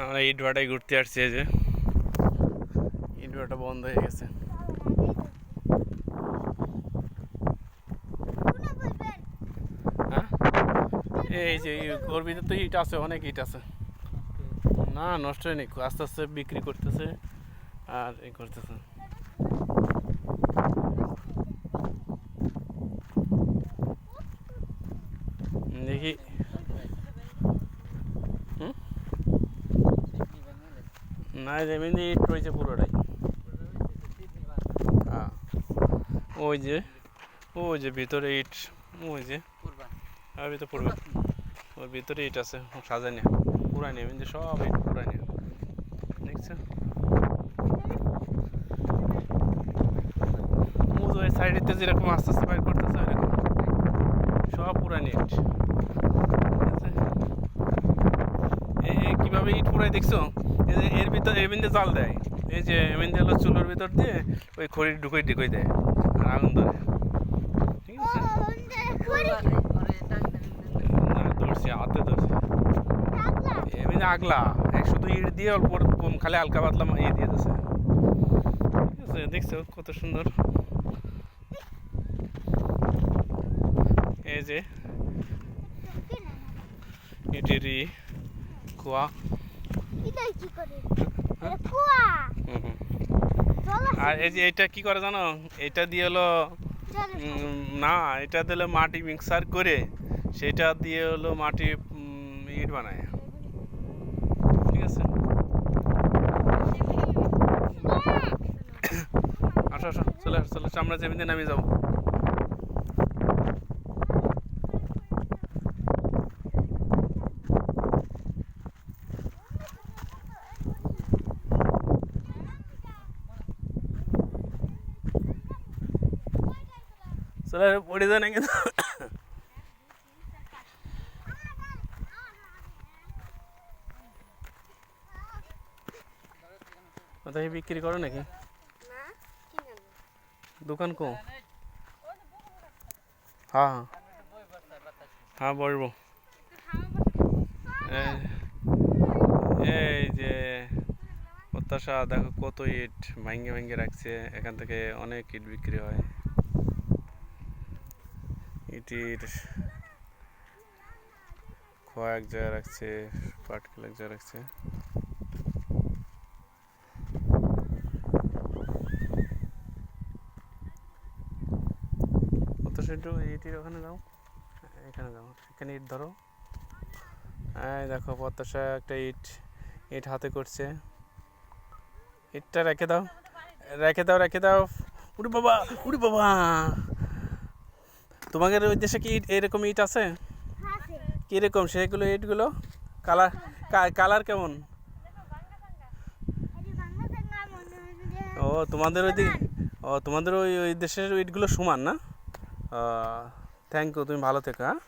আমরা ইট ভাটায় ঘুরতে আসছি এই যে। ইট ভাটা বন্ধ হয়ে গেছে। হ্যাঁ? এই যে এই ওর ভিতরে তো ইট আছে অনেক ইট আছে। না নষ্ট হয়নি আস্তে আস্তে বিক্রি করতেছে আর এই করতেছে দেখি হুম না এমনি ইট রয়েছে পুরোটাই। হ্যাঁ। ওই যে ওই যে ভিতরে ইট, ওই যে। আর ভিতরে পড়বে ওর ভিতরে ইট আছে সাজানি পুরানি এমনি সব ইট পুরানি দেখছ? মুজ ওই সাইডেতে যেরকম আস্তে আস্তে বাইর করতেছে, ওইরকম। সব পুরানি ইট ঠিক আছে? এই এই কীভাবে ইট পুরাই দেখছ? এর ভিতরে এমনি জাল দেয়। এই যে এমনি হলো চুলোর ভিতর দিয়ে ওই খড়ি ঢুকোই ঢুকোই দেয়। আর আগুন ধরে। ঠিক আছে? হাতে ধরছি। এমনি আগলা। শুধু ইট দিয়ে অল্প খালি হালকা পাতলা ইয়ে দিয়ে দিছে। ঠিক আছে, দেখছ কত সুন্দর? এই যে ইটেরই কুয়া। আর এই যে এটা কি করে জানো? এটা দিয়ে হলো না এটা দিলে মাটি মিক্সার করে সেটা দিয়ে হলো মাটি ইট বানায়। ঠিক আছে? আসো আসো চলে আসো চলে আসো, আমরা জমিতে নামে যাব। চলে পড়ে যায় না কিন্তু কোথায় বিক্রি করো নাকি? দোকান কো। হ্যাঁ হ্যাঁ। হ্যাঁ বলব। এই- এই যে প্রত্যাশা দেখো কত ইট ভাঙ্গে ভাঙ্গে রাখছে। এখান থেকে অনেক ইট বিক্রি হয়। ইটির খোয়া এক জায়গায় রাখছে পাটকেল এক জায়গায় রাখছে কত একটু ইটির ওখানে যাও। এখানে যাও, এখানে ইট ধরো। হ্যাঁ দেখো প্রত্যাশা একটা ইট ইট হাতে করছে। ইটটা রেখে দাও রেখে দাও রেখে দাও। উড়ি বাবা উড়ি বাবা। তোমাদের ওই দেশে কি ইট এরকম ইট আছে? কীরকম? সেগুলো ইটগুলো? কালার কালার কেমন? ও তোমাদের ওই দিকে ও তোমাদের ওই ওই দেশের ইটগুলো সমান না? থ্যাংক ইউ তুমি ভালো থেকো হ্যাঁ?